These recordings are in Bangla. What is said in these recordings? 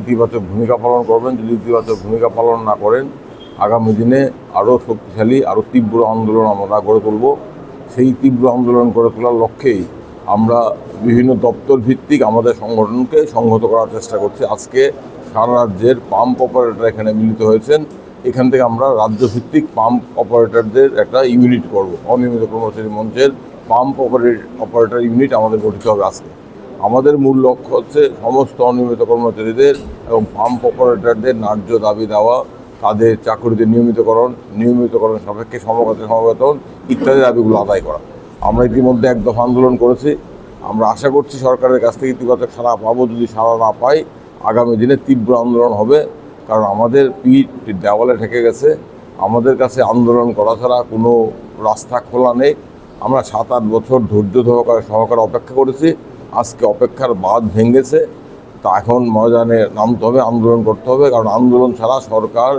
ইতিবাচক ভূমিকা পালন করবেন। যদি ইতিবাচক ভূমিকা পালন না করেন, আগামী দিনে আরও শক্তিশালী, আরও তীব্র আন্দোলন আমরা গড়ে তুলব। সেই তীব্র আন্দোলন গড়ে তোলার লক্ষ্যেই আমরা বিভিন্ন দপ্তর ভিত্তিক আমাদের সংগঠনকে সংহত করার চেষ্টা করছি। আজকে সারা রাজ্যের পাম্প অপারেটর এখানে মিলিত হয়েছেন। এখান থেকে আমরা রাজ্য ভিত্তিক পাম্প অপারেটরদের একটা ইউনিট করব। অনিয়মিত কর্মচারী মঞ্চের পাম্প অপারেট, অপারেটর ইউনিট আমাদের গঠিত হবে আজকে। আমাদের মূল লক্ষ্য হচ্ছে সমস্ত অনিয়মিত কর্মচারীদের এবং পাম্প অপারেটরদের ন্যায্য দাবি দেওয়া, তাদের চাকরিতে নিয়মিতকরণ নিয়মিতকরণ সাপেক্ষে সমকালীন সমবেতন ইত্যাদি দাবিগুলো আদায় করা। আমরা ইতিমধ্যে এক দফা আন্দোলন করেছি। আমরা আশা করছি সরকারের কাছ থেকে ইতিবাচক সাড়া পাবো। যদি সাড়া না পাই, আগামী দিনে তীব্র আন্দোলন হবে। কারণ আমাদের পিঠ দেওয়ালে ঠেকে গেছে। আমাদের কাছে আন্দোলন করা ছাড়া কোনো রাস্তা খোলা নেই। আমরা সাত আট বছর ধৈর্য সহকারে সহকারে অপেক্ষা করেছি। আজকে অপেক্ষার বাঁধ ভেঙেছে তা এখন ময়দানে নামতে হবে আন্দোলন করতে হবে কারণ আন্দোলন ছাড়া সরকার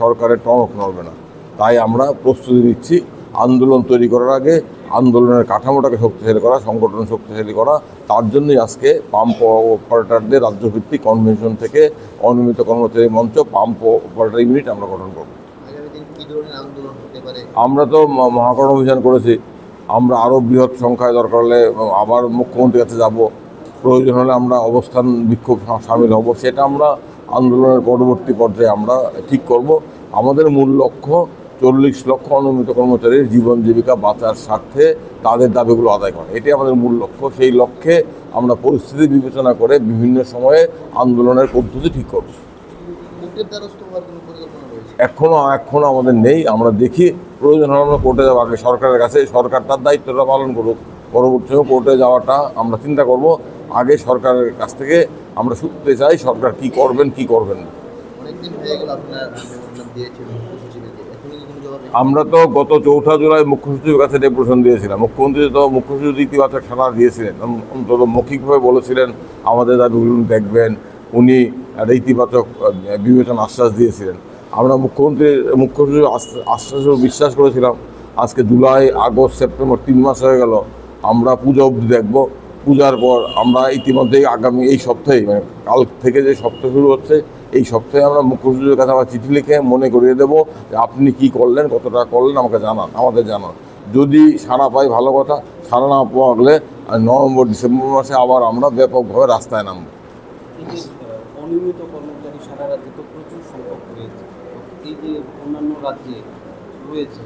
সরকারের টনক নড়বে না। তাই আমরা প্রস্তুতি দিচ্ছি আন্দোলন তৈরি করার আগে আন্দোলনের কাঠামোটাকে শক্তিশালী করা সংগঠন শক্তিশালী করা তার জন্যই আজকে পাম্প অপারেটরদের রাজ্যভিত্তিক কনভেনশন থেকে অনিয়মিত কর্মচারী মঞ্চ পাম্প অপারেটর ইউনিট আমরা গঠন করব। আমরা তো মহাকরণ অভিযান করেছি। আমরা আরও বৃহৎ সংখ্যায় দরকার হলে আবার মুখ্যমন্ত্রীর কাছে যাব। প্রয়োজন হলে আমরা অবস্থান বিক্ষোভ সামিল হব। সেটা আমরা আন্দোলনের পরবর্তী পর্যায়ে আমরা ঠিক করব। আমাদের মূল লক্ষ্য চল্লিশ লক্ষ অনুমিত কর্মচারীর জীবন জীবিকা বাঁচার স্বার্থে তাদের দাবিগুলো আদায় করা। এটাই আমাদের মূল লক্ষ্য। সেই লক্ষ্যে আমরা পরিস্থিতি বিবেচনা করে বিভিন্ন সময়ে আন্দোলনের পদ্ধতি ঠিক করব। কোর্টের দ্বারস্থ হওয়ার কোনো পরিকল্পনা রয়েছে এখনও এখনও আমাদের নেই। আমরা দেখি প্রয়োজন হলে আমরা কোর্টে যাব। আগে সরকারের কাছে সরকার তার দায়িত্বটা পালন করুক। পরবর্তী কোর্টে যাওয়াটা আমরা চিন্তা করব। আগে সরকারের কাছ থেকে আমরা শুনতে চাই সরকার কি করবেন কি করবেন না। হয়ে আমরা তো গত চৌঠা জুলাই মুখ্য সচিবের কাছে ডেপুটেশন দিয়েছিলাম। মুখ্যমন্ত্রী তো মুখ্য সচিব ইতিবাচক সাড়া দিয়েছিলেন। অন্তত মৌখিকভাবে বলেছিলেন আমাদের দাবিগুলো দেখবেন। উনি একটা ইতিবাচক বিবেচনা আশ্বাস দিয়েছিলেন। আমরা মুখ্যমন্ত্রীর মুখ্য সচিব আশ্বাস বিশ্বাস করেছিলাম, আজকে জুলাই, আগস্ট, সেপ্টেম্বর, তিন মাস হয়ে গেল, আমরা পূজা অবধি দেখব। পূজার পর আমরা ইতিমধ্যেই আগামী এই সপ্তাহে মানে কাল থেকে যে সপ্তাহ শুরু হচ্ছে, এই সপ্তাহে আমরা মুখ্য সচিবের কাছে আবার চিঠি লিখে মনে করিয়ে দেবো যে আপনি কি করলেন, কতটা করলেন, আমাকে জানান, আমাদের জানান। যদি সাড়া পাই, ভালো কথা সারা না পাওয়া গেলে নভেম্বর, ডিসেম্বর মাসে আবার আমরা ব্যাপকভাবে রাস্তায় নামবো। অনিয়মিত কর্মচারী সারা রাজ্যে তো প্রচুর সংখ্যক রয়েছে। এই যে অন্যান্য রাজ্যে রয়েছে